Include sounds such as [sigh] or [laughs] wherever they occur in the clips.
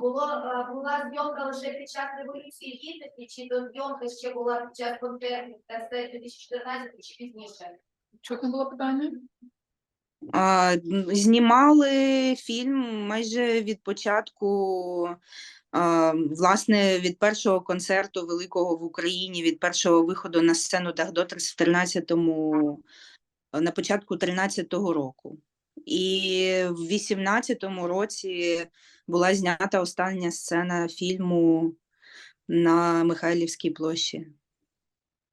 було е, була зйомка лише під час революції гідності, чи то зйомка ще була під час концертів та це 2014 чи пізніше? Чутно було питання? А, знімали фільм майже від початку, а, власне, від першого концерту великого в Україні, від першого виходу на сцену Дагдотерс в 13-му, на початку 13-го року. І в 18-му році була знята остання сцена фільму на Михайлівській площі.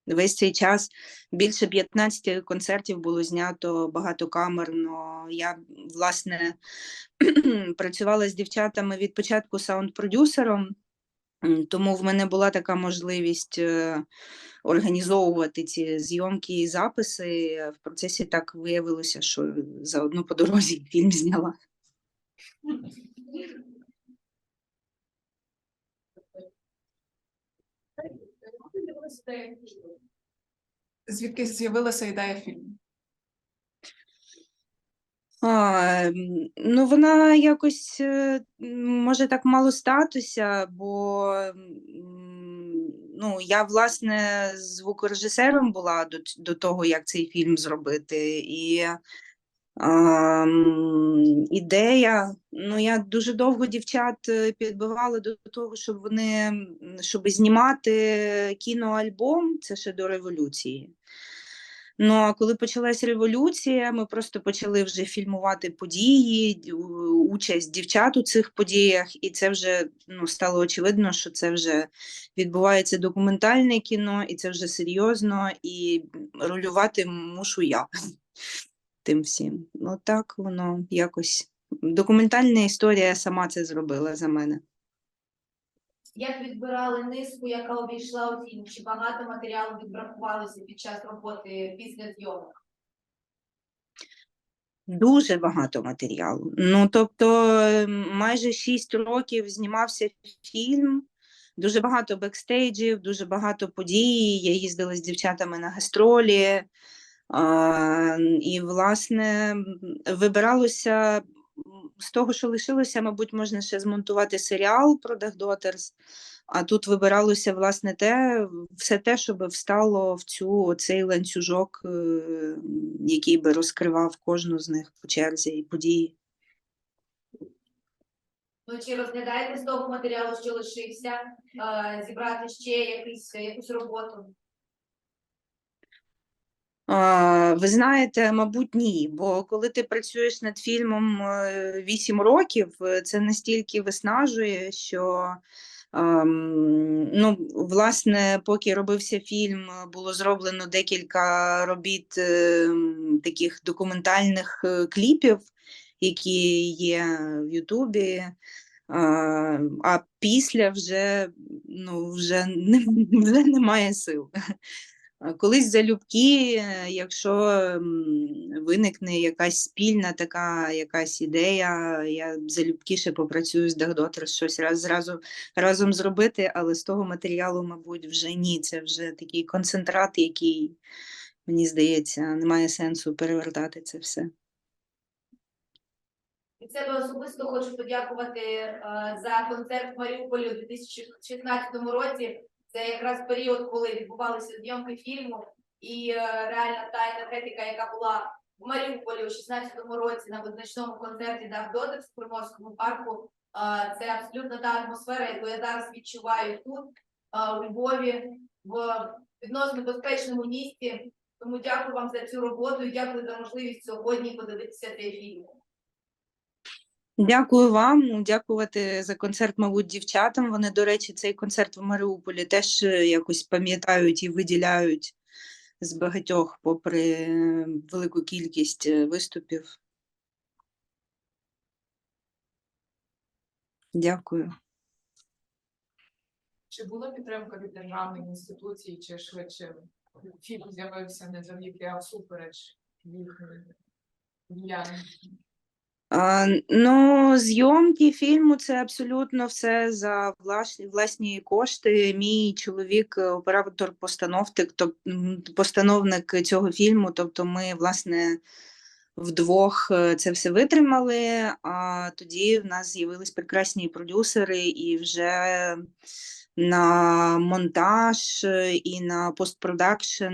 Весь цей час більше 15 концертів було знято багатокамерно. Я, власне, [clears throat] працювала з дівчатами від початку саунд-продюсером, тому в мене була така можливість е, організовувати ці зйомки і записи. В процесі так виявилося, що заодно по дорозі [laughs] фільм зняла. [laughs] Звідки з'явилася ідея фільму? А, ну, вона якось е, може так мало статуся, бо ну, я, власне, звукорежисером була до, до того, як цей фільм зробити. І ідея, ну, я дуже довго дівчат е, підбивала до того, щоб вони щоб знімати кіноальбом, це ще до революції. Ну а коли почалась революція, ми просто почали вже фільмувати події, участь дівчат у цих подіях, і це вже ну, стало очевидно, що це вже відбувається документальне кіно, і це вже серйозно, і ролювати мушу я тим всім. Ну так воно якось. Документальна історія сама це зробила за мене. Як відбирали низку, яка обійшла у фільм? Чи багато матеріалу відбракувалося під час роботи після зйомок? Дуже багато матеріалу. Ну, тобто, ем, майже 6 років знімався фільм, дуже багато бекстейджів, дуже багато подій. Я їздила з дівчатами на гастролі. І, власне, вибиралося з того, що лишилося, мабуть, можна ще змонтувати серіал про Дагдотерс. А тут вибиралося власне те, все те, щоб встало в цю цей ланцюжок, е, який би розкривав кожну з них по черзі і події. Ну чи розглядаєте з того матеріалу, що лишився, е, зібрати ще якийсь, якусь роботу? Ви знаєте, мабуть, ні. Бо коли ти працюєш над фільмом е, 8 років, е, це настільки виснажує, що ну, власне, поки робився фільм, е, було зроблено декілька робіт е, таких документальних е, кліпів, які є в Ютубі. А після вже, ну, вже, не, [laughs] вже немає сил. А Колись залюбки, е, якщо виникне якась спільна така якась ідея, я залюбки ще попрацюю з Дагдотер, щось раз зразу разом зробити, але з того матеріалу, мабуть, вже ні. Це вже такий концентрат, який, мені здається, немає сенсу перевертати це все. Від себе особисто хочу подякувати е, за концерт в Маріуполі у 2016 році. Це якраз період, коли відбувалися зйомки фільму, і е, реально та енергетика, яка була в Маріуполі у 16-му році на визначному концерті Дах Дотик в Приморському парку. е, Це абсолютно та атмосфера, яку я зараз відчуваю тут, е, у Львові, в відносно безпечному місті. Тому дякую вам за цю роботу і дякую за можливість сьогодні подивитися цей фільм. Дякую вам. ну, Дякувати за концерт, мабуть, дівчатам. Вони, до речі, цей концерт в Маріуполі теж е, якось пам'ятають і виділяють з багатьох, попри е, велику кількість е, виступів. Дякую. Чи була підтримка від державних інституцій, чи швидше фільм з'явився не завдяки, а всупереч діяльності? Ну, зйомки фільму це абсолютно все за власні, власні кошти. Мій чоловік, е, оператор-постановник, тоб- м, постановник цього фільму. Тобто, ми, власне, вдвох е, це все витримали. А тоді в нас з'явились прекрасні продюсери, і вже на монтаж е, і на постпродакшн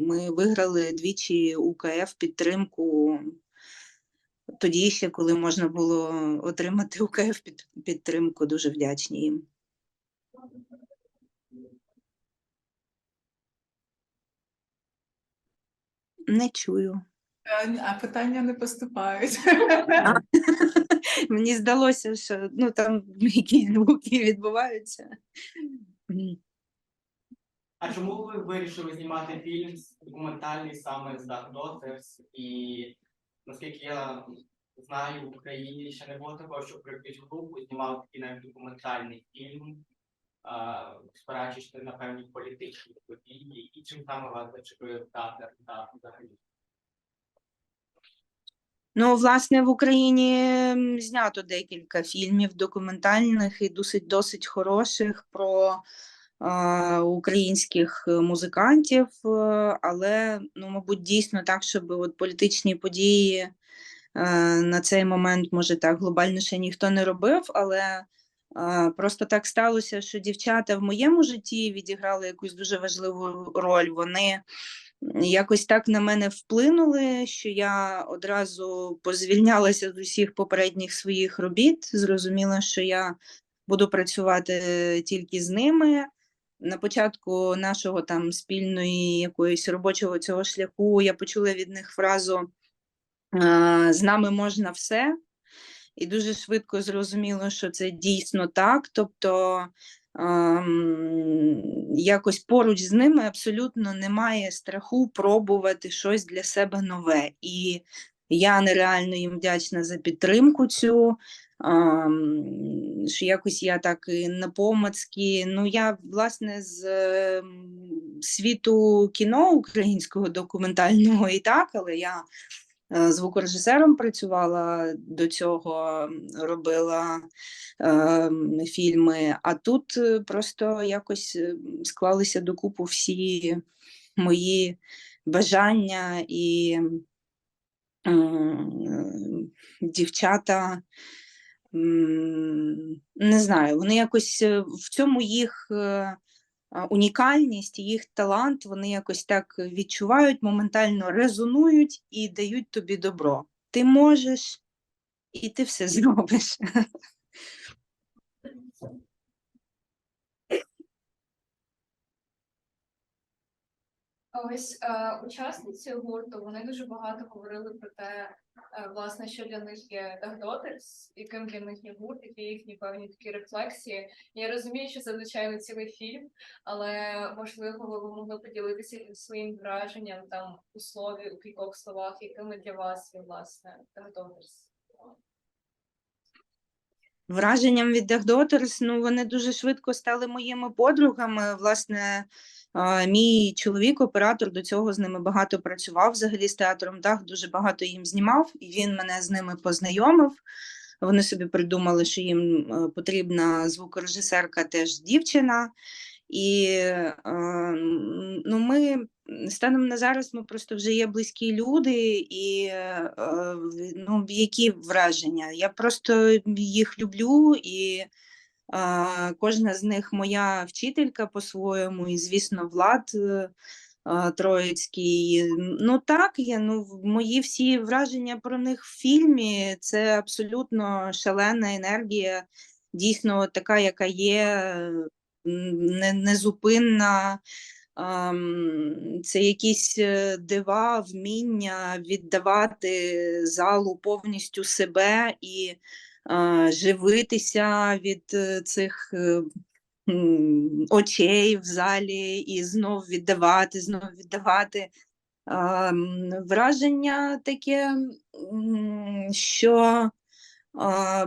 ми виграли двічі УКФ підтримку. Тоді ще, коли можна було отримати УКФ під, підтримку, дуже вдячні їм. Не чую. А питання не поступають. [laughs] Мені здалося, що ну, там якісь звуки відбуваються. А чому ви вирішили знімати фільм документальний саме з Dark Daughters? І наскільки я знаю, в Україні ще не було такого, що прикрить групу знімали такий навіть документальний фільм, спираючись на певні політичні події, і чим саме вас зачепив театр та взагалі? Ну, власне, в Україні знято декілька фільмів документальних і досить досить хороших про українських е, музикантів, е, але ну, мабуть, дійсно так, щоб от політичні події е, на цей момент, може, так глобально ще ніхто не робив, але е, просто так сталося, що дівчата в моєму житті відіграли якусь дуже важливу роль. Вони якось так на мене вплинули, що я одразу позвільнялася з усіх попередніх своїх робіт. Зрозуміла, що я буду працювати тільки з ними. На початку нашого там спільної якоїсь робочого цього шляху я почула від них фразу «Е, з нами можна все. І дуже швидко зрозуміло, що це дійсно так. Тобто ем, якось поруч з ними абсолютно немає страху пробувати щось для себе нове. І я нереально їм вдячна за підтримку цю. Що якось я так і напомацьки. Ну, я, власне, з ем, світу кіно українського документального і так, але я е, звукорежисером працювала до цього, робила ем, фільми, а тут е, просто якось е, склалися докупу всі мої бажання і м, дівчата. Не знаю, вони якось е, в цьому їх е, унікальність, їх талант, вони якось так відчувають, моментально резонують і дають тобі добро. Ти можеш, і ти все [laughs] зробиш. А Ось е, учасниці гурту вони дуже багато говорили про те, е, власне, що для них є Daughters, яким для них є гурт, які їхні певні такі рефлексії. Я розумію, що це звичайно цілий фільм, але можливо ви могли поділитися своїм враженням там у слові, у кількох словах, якими для вас є власне Daughters. Враженням від Dark Daughters, ну вони дуже швидко стали моїми подругами. Власне, мій чоловік, оператор, до цього з ними багато працював взагалі з театром Дах, дуже багато їм знімав, і він мене з ними познайомив. Вони собі придумали, що їм е, потрібна звукорежисерка, теж дівчина. І е, ну, ми станом на зараз ми просто вже є близькі люди, і е, ну, які враження? Я просто їх люблю, і е, кожна з них моя вчителька по-своєму, і, звісно, Влад е, Троїцький. Ну так, є, ну, мої всі враження про них в фільмі це абсолютно шалена енергія, дійсно така, яка є, не, незупинна. Ам, Це якісь е, дива, вміння віддавати залу повністю себе і живитися від е, цих е, очей в залі і знов віддавати, знов віддавати. Враження таке, що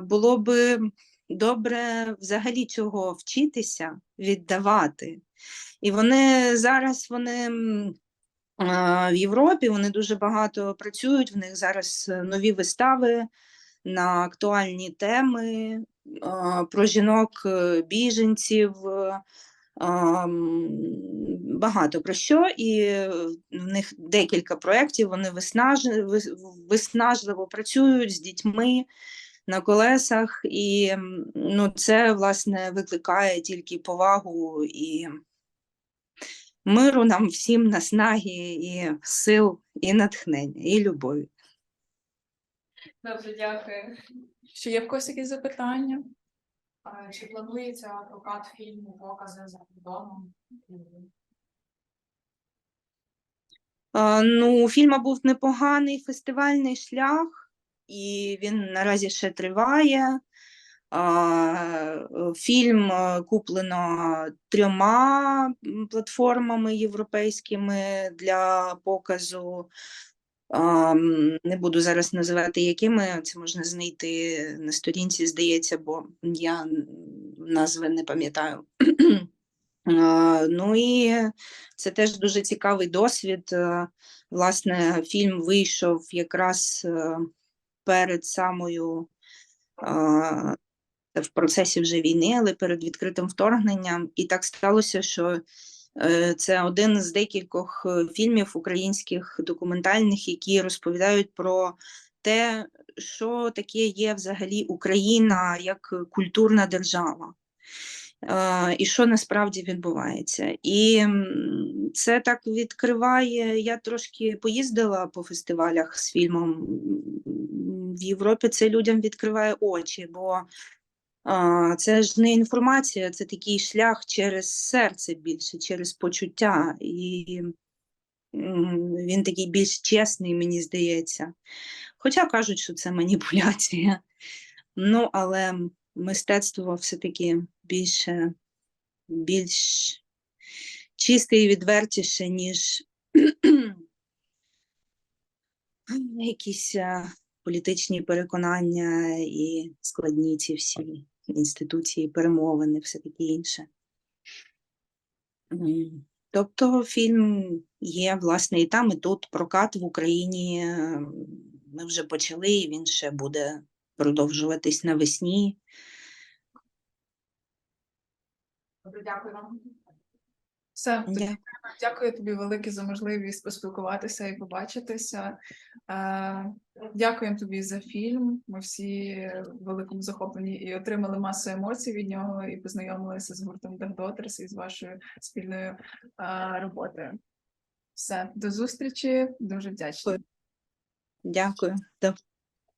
було би добре взагалі цього вчитися, віддавати. І вони зараз вони в Європі, вони дуже багато працюють, в них зараз е, нові вистави на актуальні теми про жінок е, біженців. е, багато про що, і в них декілька проєктів. Вони виснаж... вис- виснажливо працюють з дітьми на колесах, і ну, це власне викликає тільки повагу і миру нам всім наснаги, і сил, і натхнення, і любові. Добре, дякую. Ще є в когось якісь запитання? А, Чи планується прокат фільму покази за кордоном? А, Ну, у фільму був непоганий фестивальний шлях, і він наразі ще триває. Е, Фільм е, куплено трьома платформами європейськими для показу. Не буду зараз називати якими, це можна знайти на сторінці, здається, бо я назви не пам'ятаю. [clears throat] Ну і це теж дуже цікавий досвід. Е, Власне, фільм вийшов якраз перед самою в процесі вже війни, але перед відкритим вторгненням. І так сталося, що е, це один з декількох е, фільмів українських документальних, які розповідають про те, що таке є взагалі Україна як культурна держава. Е, І що насправді відбувається. І це так відкриває. Я трошки поїздила по фестивалях з фільмом. В Європі це людям відкриває очі, бо це ж не інформація, це такий шлях через серце більше, через почуття. І він такий більш чесний, мені здається. Хоча кажуть, що це [laughs] маніпуляція. Ну, але мистецтво все-таки більше, більш чисте і відвертіше, ніж [clears throat] якісь е, політичні переконання і складні ці всі інституції, перемовини, все таке інше. Тобто фільм є, власне, і там, і тут прокат в Україні. е, Ми вже почали, і він ще буде продовжуватись навесні. Дякую вам. Все, тоді Дя- Дякую тобі велике за можливість поспілкуватися і побачитися. Е, Дякуємо тобі за фільм. Ми всі в великому захопленні і отримали масу емоцій від нього, і познайомилися з гуртом Daughters і з вашою спільною е, роботою. Все, до зустрічі. Дуже вдячна. Дякую.